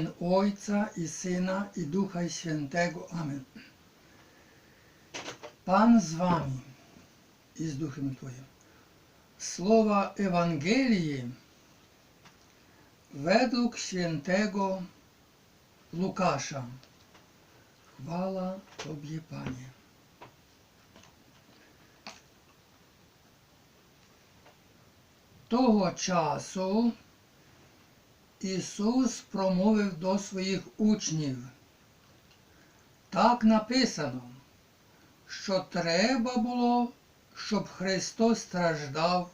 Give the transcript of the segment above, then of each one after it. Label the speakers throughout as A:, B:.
A: ім'я Отця і Сина, і Духа Святого. Амен. Пан з вами і з Духом Твоїм. Слова Євангелії według świętego Łukasza. Chwała Tobie, Panie. Того часу Ісус промовив до своїх учнів. Так написано, що треба було, щоб Христос страждав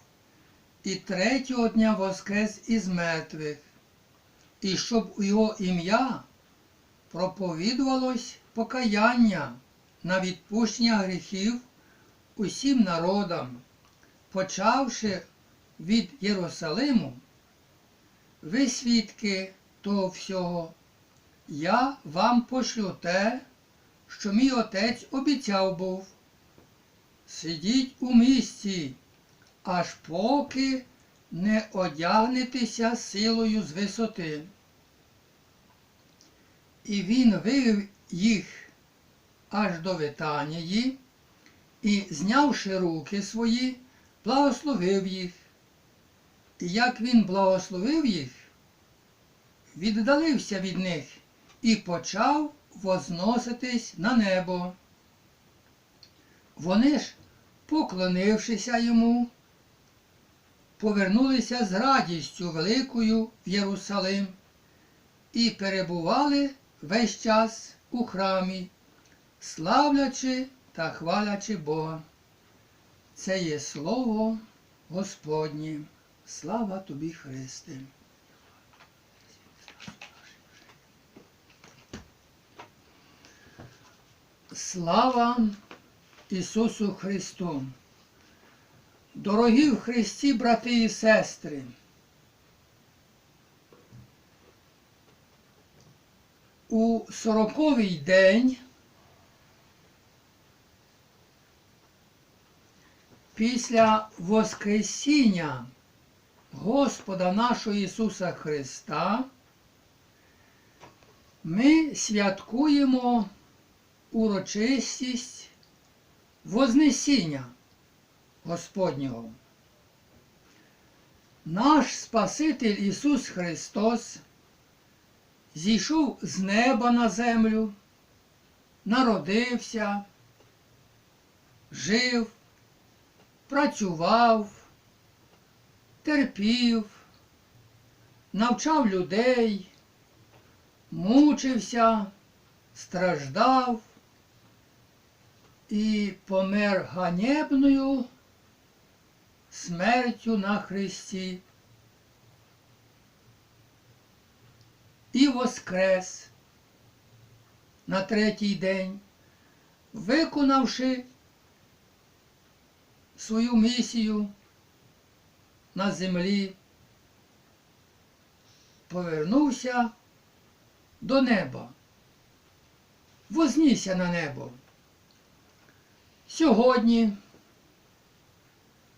A: і третього дня воскрес із мертвих, і щоб у Його ім'я проповідувалось покаяння на відпущення гріхів усім народам, почавши від Єрусалиму, ви свідки того всього, я вам пошлю те, що мій отець обіцяв був. Сидіть у місті, аж поки не одягнетеся силою з висоти. І він вивів їх аж до Витанії і, знявши руки свої, благословив їх. І як він благословив їх, віддалився від них і почав возноситись на небо. Вони ж, поклонившися йому, повернулися з радістю великою в Єрусалим і перебували весь час у храмі, славлячи та хвалячи Бога. Це є слово Господнє. Слава тобі, Христе. Слава Ісусу Христу! Дорогі в Христі, брати і сестри! У сороковий день після Воскресіння Господа нашого Ісуса Христа ми святкуємо урочистість Вознесіння Господнього. Наш Спаситель Ісус Христос зійшов з неба на землю, народився, жив, працював, терпів, навчав людей, мучився, страждав і помер ганебною смертю на Христі. І воскрес на третій день, виконавши свою місію на землі, повернувся до неба, вознісся на небо. Сьогодні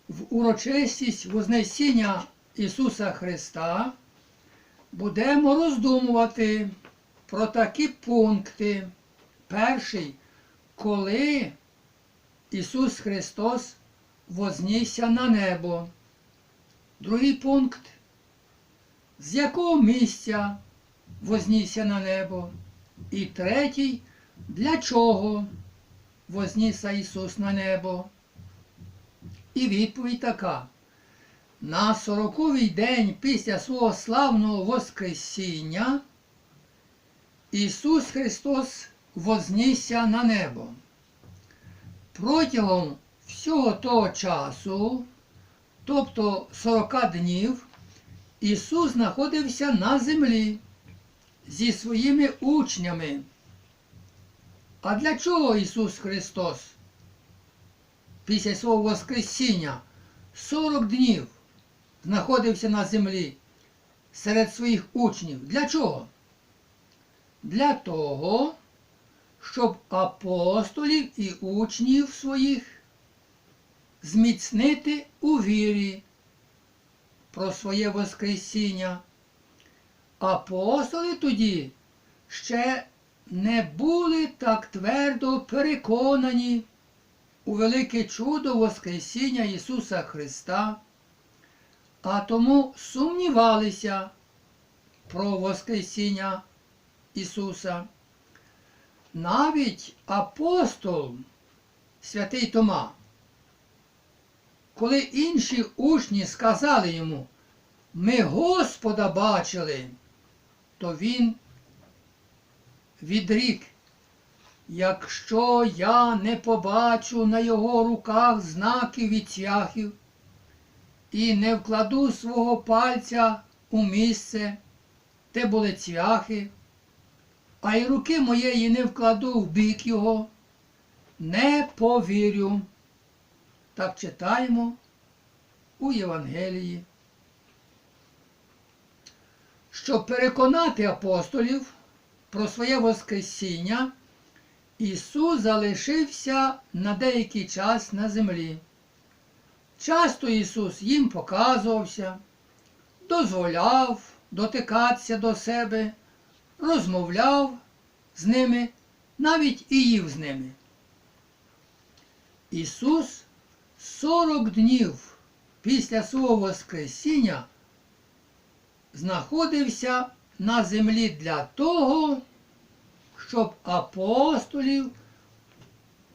A: в урочистість Вознесіння Ісуса Христа будемо роздумувати про такі пункти. Перший, коли Ісус Христос вознісся на небо. Другий пункт, з якого місця вознісся на небо. І третій, для чого вознісся Ісус на небо. І відповідь така. На сороковий день після свого славного Воскресіння Ісус Христос вознісся на небо. Протягом всього того часу, тобто 40 днів, Ісус знаходився на землі зі своїми учнями. А для чого Ісус Христос після свого Воскресіння 40 днів знаходився на землі серед своїх учнів? Для чого? Для того, щоб апостолів і учнів своїх зміцнити у вірі про своє Воскресіння, апостоли тоді ще не були так твердо переконані у велике чудо Воскресіння Ісуса Христа, а тому сумнівалися про Воскресіння Ісуса. Навіть апостол святий Тома, коли інші учні сказали йому, ми Господа бачили, то він відрік, якщо я не побачу на його руках знаків від цвяхів і не вкладу свого пальця у місце, де були цвяхи, а й руки моєї не вкладу в бік його, не повірю. Так читаємо у Євангелії. Щоб переконати апостолів про своє Воскресіння, Ісус залишився на деякий час на землі. Часто Ісус їм показувався, дозволяв дотикатися до себе, розмовляв з ними, навіть і їв з ними. Ісус 40 днів після свого Воскресіння знаходився на землі для того, щоб апостолів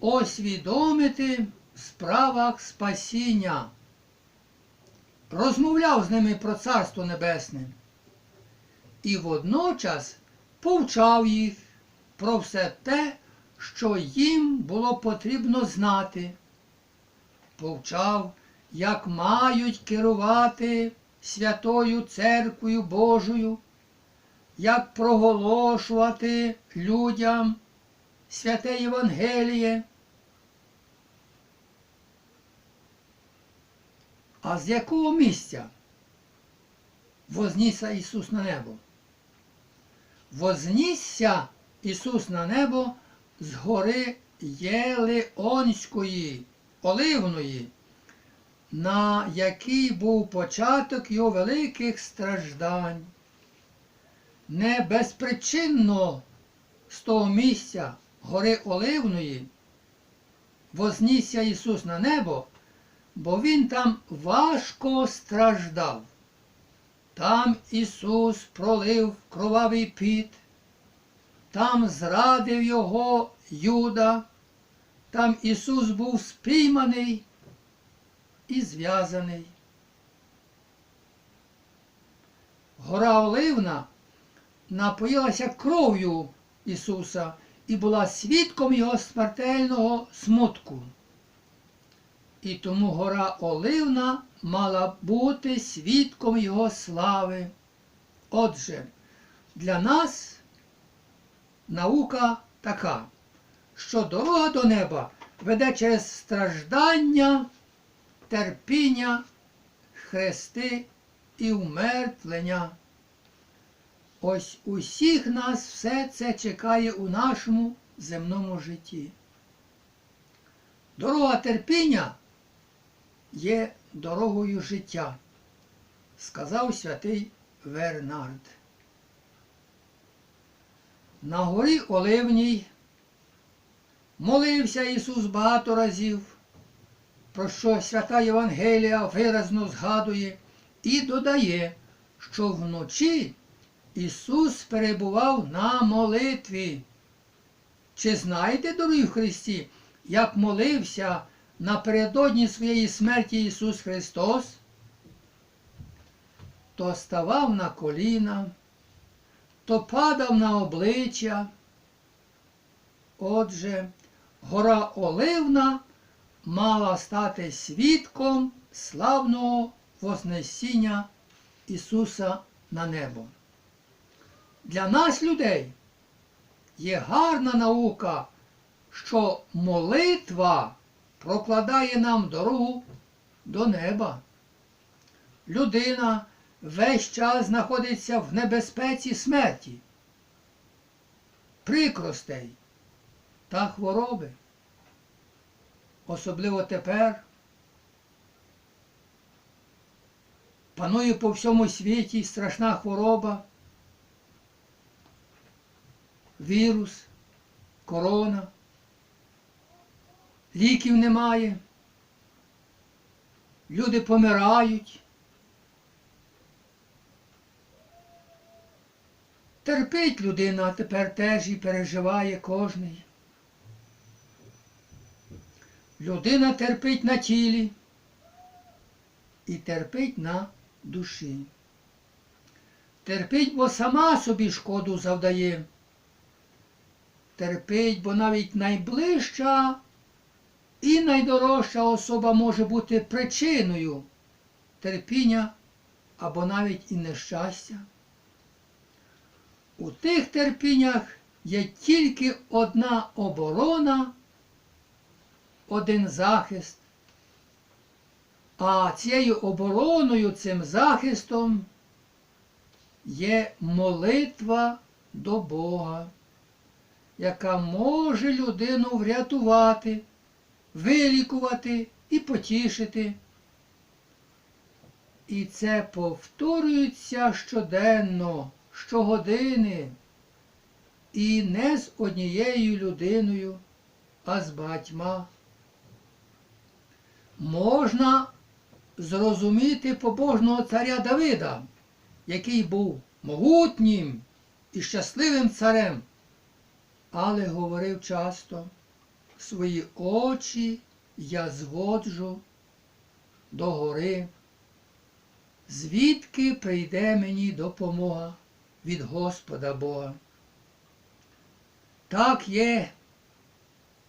A: освідомити в справах спасіння, розмовляв з ними про Царство Небесне і водночас повчав їх про все те, що їм було потрібно знати. Повчав, як мають керувати Святою Церквою Божою, як проголошувати людям святе Євангеліє. А з якого місця вознісся Ісус на небо? Вознісся Ісус на небо з гори Єлеонської, Оливної, на який був початок його великих страждань. Не безпричинно з того місця гори Оливної вознісся Ісус на небо, бо Він там важко страждав. Там Ісус пролив кровавий піт, там зрадив його Юда, там Ісус був спійманий і зв'язаний. Гора Оливна напоїлася кров'ю Ісуса і була свідком Його смертельного смутку. І тому гора Оливна мала бути свідком Його слави. Отже, для нас наука така, що дорога до неба веде через страждання, терпіння, хрести і умертвлення. Ось усіх нас все це чекає у нашому земному житті. Дорога терпіння є дорогою життя, сказав святий Вернард. На горі Оливній молився Ісус багато разів, про що свята Євангелія виразно згадує і додає, що вночі Ісус перебував на молитві. Чи знаєте, дорогі в Христі, як молився напередодні своєї смерті Ісус Христос? То ставав на коліна, то падав на обличчя. Отже, гора Оливна мала стати свідком славного Вознесіння Ісуса на небо. Для нас, людей, є гарна наука, що молитва прокладає нам дорогу до неба. Людина весь час знаходиться в небезпеці смерті, прикростей та хвороби. Особливо тепер панує по всьому світі страшна хвороба вірус, корона, ліків немає, люди помирають. Терпить людина, а тепер теж і переживає кожний. Людина терпить на тілі і терпить на душі. Терпить, бо сама собі шкоду завдає. Терпить, бо навіть найближча і найдорожча особа може бути причиною терпіння або навіть і нещастя. У тих терпіннях є тільки одна оборона, один захист. А цією обороною, цим захистом є молитва до Бога, яка може людину врятувати, вилікувати і потішити. І це повторюється щоденно, щогодини, і не з однією людиною, а з багатьма. Можна зрозуміти побожного царя Давида, який був могутнім і щасливим царем, але говорив часто, свої очі я зводжу до гори, звідки прийде мені допомога від Господа Бога. Так є,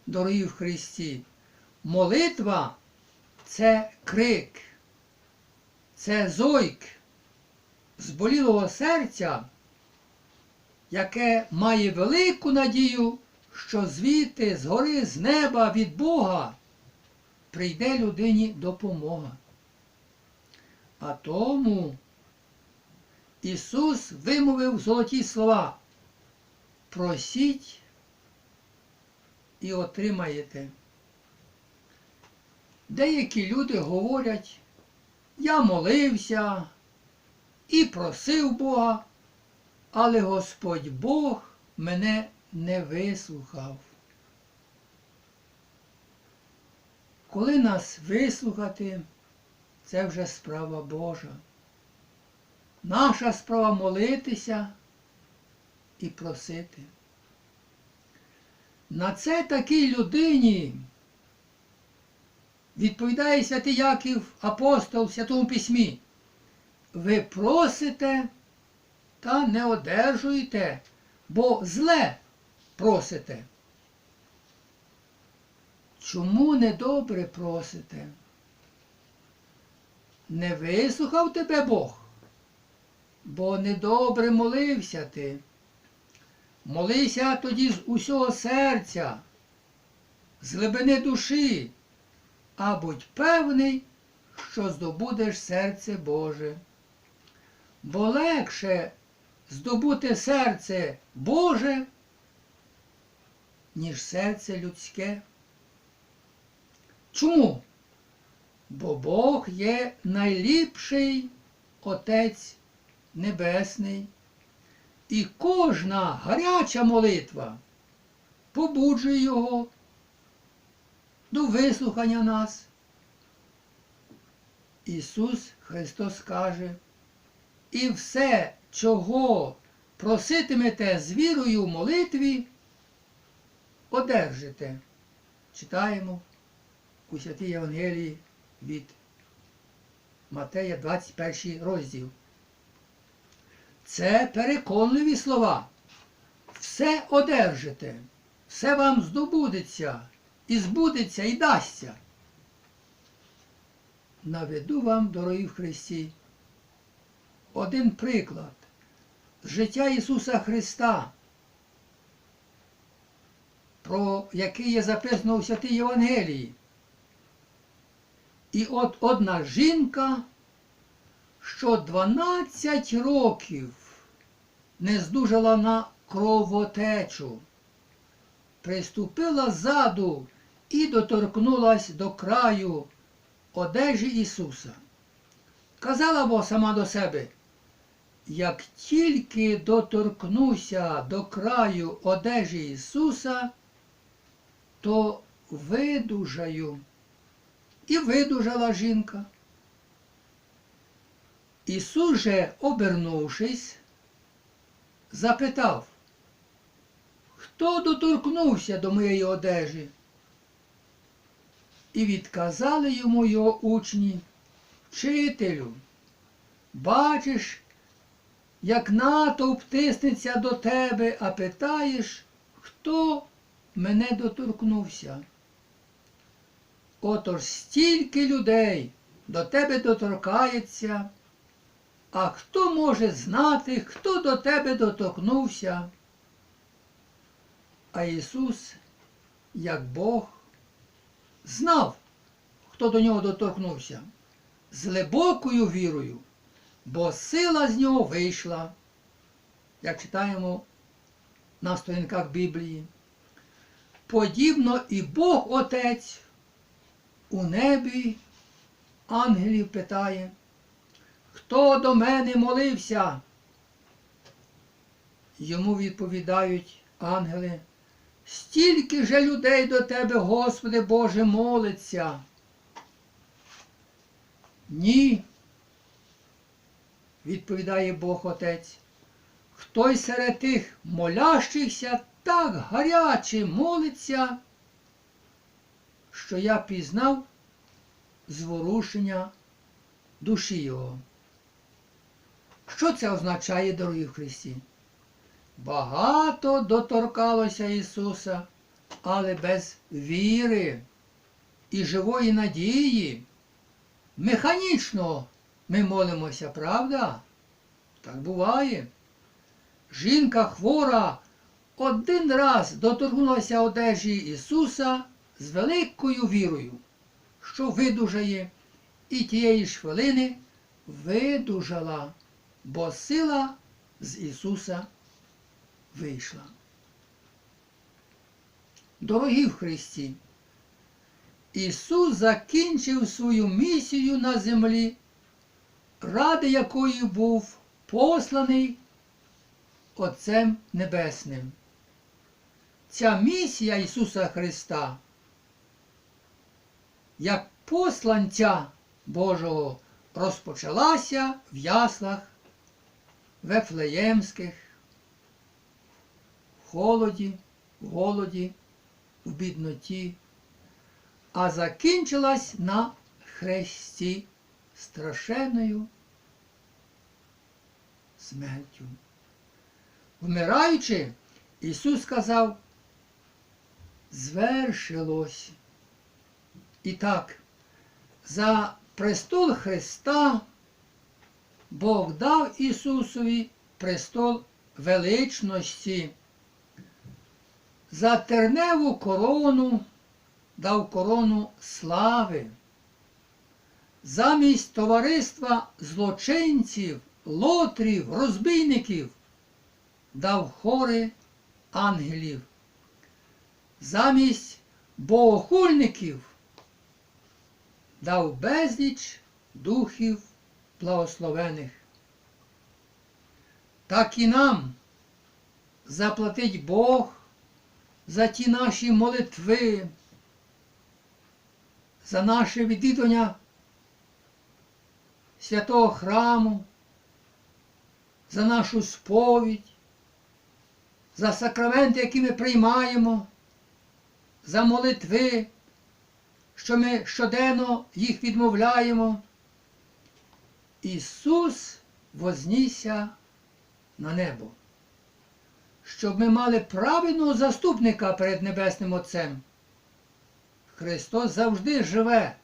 A: дорогі в Христі, молитва це крик, це зойк зболілого серця, яке має велику надію, що звідти, з гори, з неба, від Бога прийде людині допомога. А тому Ісус вимовив золоті слова. Просіть і отримаєте. Деякі люди говорять, я молився і просив Бога, але Господь Бог мене не вислухав. Коли нас вислухати, це вже справа Божа. Наша справа молитися і просити. На це такій людині відповідає святий Яків апостол в Святому Письмі. Ви просите та не одержуєте, бо зле просите. Чому недобре просите? Не вислухав тебе Бог, бо недобре молився ти. Молися тоді з усього серця, з глибини душі, а будь певний, що здобудеш серце Боже. Бо легше здобути серце Боже, ніж серце людське. Чому? Бо Бог є найліпший Отець Небесний. І кожна гаряча молитва побуджує Його до вислухання нас. Ісус Христос каже, і все, чого проситимете з вірою в молитві, одержите. Читаємо у Святій Євангелії від Матея 21 розділ. Це переконливі слова. Все одержите, все вам здобудеться, і збудеться, і дасться. Наведу вам, дорогі в Христі, один приклад життя Ісуса Христа, про який є записано у Святій Євангелії. І от одна жінка, що 12 років не здужала на кровотечу, приступила ззаду і доторкнулась до краю одежі Ісуса. Казала бо сама до себе, як тільки доторкнуся до краю одежі Ісуса, то видужаю. І видужала жінка. Ісус же, обернувшись, запитав, хто доторкнувся до моєї одежі? І відказали йому його учні, вчителю, бачиш, як натовп тиснеться до тебе, а питаєш, хто мене доторкнувся. Отож стільки людей до тебе доторкається, а хто може знати, хто до тебе доторкнувся? А Ісус, як Бог, знав, хто до нього доторкнувся, з глибокою вірою, бо сила з нього вийшла, як читаємо на сторінках Біблії. Подібно і Бог Отець у небі ангелів питає, хто до мене молився? Йому відповідають ангели, стільки же людей до тебе, Господи Боже, молиться. Ні, відповідає Бог Отець. Хтось серед тих молящихся так гаряче молиться, що я пізнав зворушення душі його. Що це означає, дорогі в Христі? Багато доторкалося Ісуса, але без віри і живої надії. Механічно ми молимося, правда? Так буває. Жінка хвора один раз доторкнулася одежі Ісуса з великою вірою, що видужає, і тієї ж хвилини видужала, бо сила з Ісуса вийшла. Дорогі в Христі, Ісус закінчив свою місію на землі, ради якої був посланий Отцем Небесним. Ця місія Ісуса Христа, як посланця Божого, розпочалася в яслах Вефлеємських, холоді, в голоді, в бідноті, а закінчилась на хресті страшенною смертю. Вмираючи, Ісус сказав, звершилось. І так, за престол Христа Бог дав Ісусові престол величності. За терневу корону дав корону слави. Замість товариства злочинців, лотрів, розбійників дав хори ангелів. Замість богохульників дав безліч духів благословених. Так і нам заплатить Бог за ті наші молитви, за наше відвідування святого храму, за нашу сповідь, за сакраменти, які ми приймаємо, за молитви, що ми щоденно їх відмовляємо. Ісус вознісся на небо, щоб ми мали правильного заступника перед Небесним Отцем. Христос завжди живе,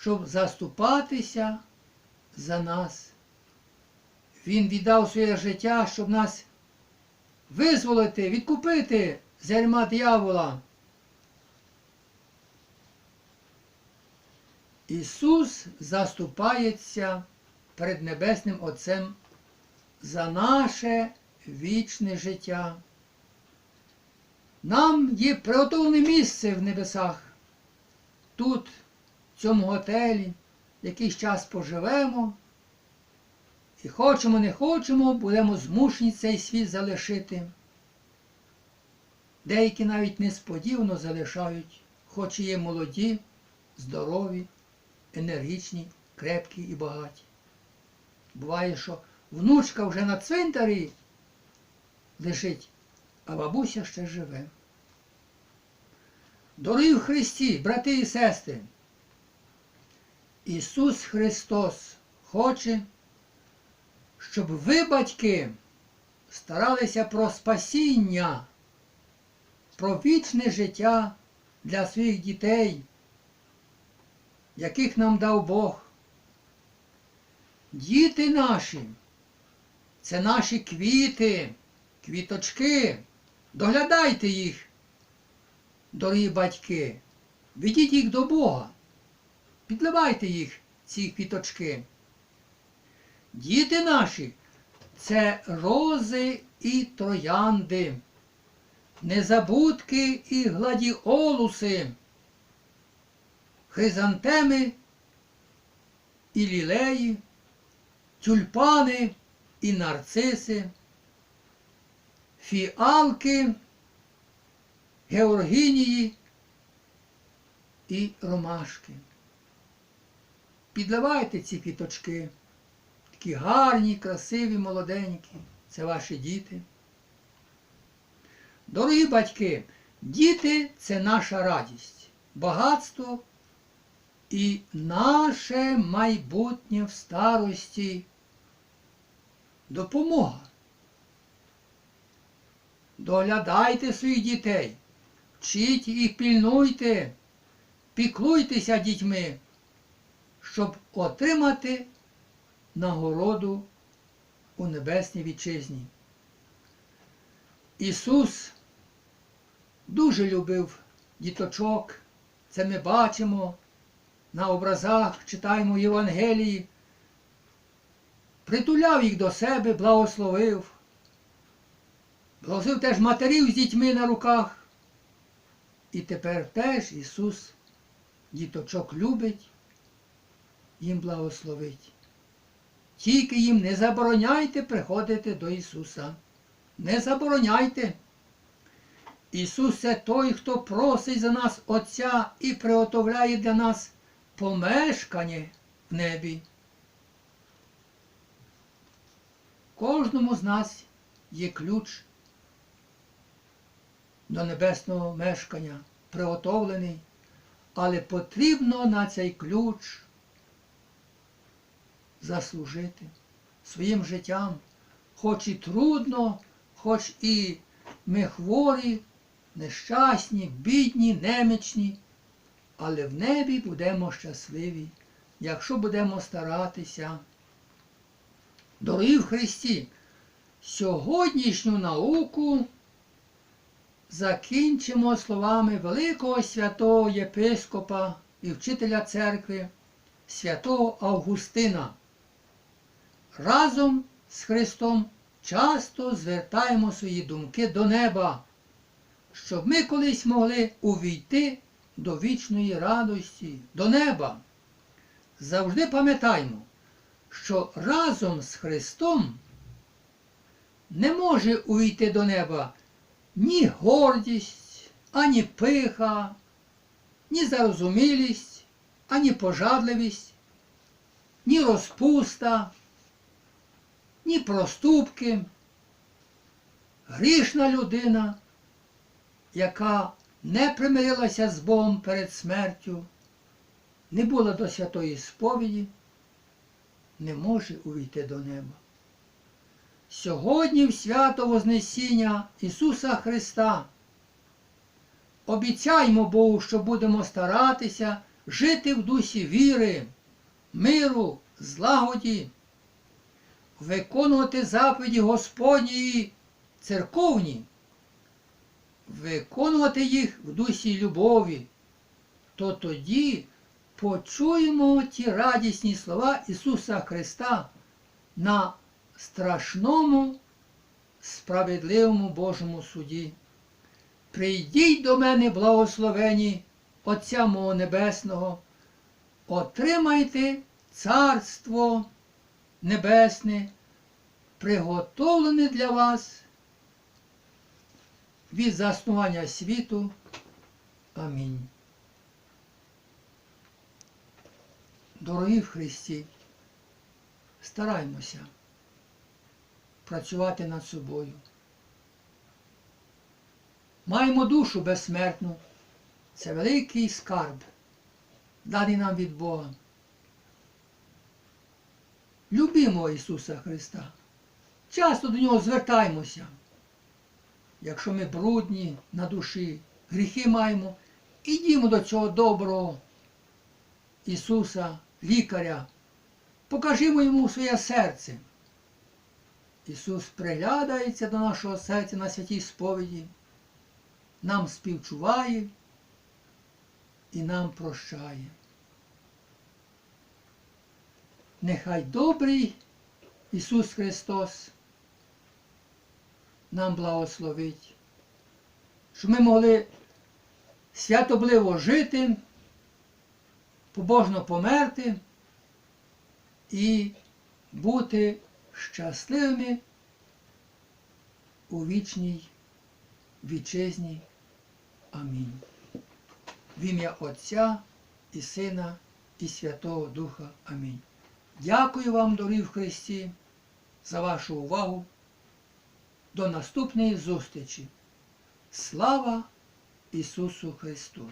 A: щоб заступатися за нас. Він віддав своє життя, щоб нас визволити, відкупити з ярма диявола. Ісус заступається перед Небесним Отцем за наше вічне життя. Нам є приготовлене місце в небесах. Тут, в цьому готелі, якийсь час поживемо І хочемо, не хочемо, будемо змушені цей світ залишити. Деякі навіть несподівано залишають, хоч і є молоді, здорові, енергічні, крепкі і багаті. Буває, що внучка вже на цвинтарі лежить, а бабуся ще живе. Дорогі в Христі, брати і сестри, Ісус Христос хоче, щоб ви, батьки, старалися про спасіння, про вічне життя для своїх дітей, яких нам дав Бог. Діти наші, це наші квіти, квіточки. Доглядайте їх, дорогі батьки, ведіть їх до Бога, підливайте їх, ці квіточки. Діти наші це рози і троянди, незабудки і гладіолуси, хризантеми і лілеї, тюльпани і нарциси, фіалки, георгінії і ромашки. Підливайте ці квіточки, такі гарні, красиві, молоденькі. Це ваші діти. Дорогі батьки, діти це наша радість, багатство і наше майбутнє в старості допомога. Доглядайте своїх дітей, вчіть їх, пільнуйте, піклуйтеся дітьми, щоб отримати нагороду у небесній вітчизні. Ісус дуже любив діточок, це ми бачимо на образах, читаємо Євангелії, притуляв їх до себе, благословив. Благословив теж матерів з дітьми на руках. І тепер теж Ісус діточок любить, їм благословить. Тільки їм не забороняйте приходити до Ісуса. Не забороняйте. Ісус це той, хто просить за нас Отця і приготовляє для нас помешкання в небі. Кожному з нас є ключ до небесного мешкання, приготовлений, але потрібно на цей ключ заслужити своїм життям, хоч і трудно, хоч і ми хворі, нещасні, бідні, немічні, але в небі будемо щасливі, якщо будемо старатися. Дорогі в Христі, сьогоднішню науку закінчимо словами великого святого єпископа і вчителя церкви, святого Августина. Разом з Христом часто звертаємо свої думки до неба, щоб ми колись могли увійти до вічної радості, до неба. Завжди пам'ятаймо, що разом з Христом не може увійти до неба ні гордість, ані пиха, ні зарозумілість, ані пожадливість, ні розпуста, ні проступки. Грішна людина, яка не примирилася з Богом перед смертю, не була до святої сповіді, не може увійти до неба. Сьогодні в свято Вознесіння Ісуса Христа. Обіцяймо Богу, що будемо старатися жити в дусі віри, миру, злагоді, виконувати заповіді Господні церковні, виконувати їх в дусі любові, то тоді почуємо ті радісні слова Ісуса Христа на страшному, справедливому Божому суді. Прийдіть до мене, благословені Отця мого Небесного, отримайте Царство Небесне, приготовлений для вас від заснування світу. Амінь. Дорогі в Христі, стараймося працювати над собою. Маємо душу безсмертну. Це великий скарб, даний нам від Бога. Любімо Ісуса Христа. Часто до Нього звертаємося. Якщо ми брудні на душі, гріхи маємо, ідімо до цього доброго Ісуса, лікаря, покажімо йому своє серце. Ісус приглядається до нашого серця на святій сповіді, нам співчуває і нам прощає. Нехай добрий Ісус Христос нам благословить, щоб ми могли святобливо жити, побожно померти і бути щасливими у вічній вітчизні. Амінь. В ім'я Отця і Сина і Святого Духа. Амінь. Дякую вам, дорогі в Христі, за вашу увагу. До наступної зустрічі. Слава Ісусу Христу!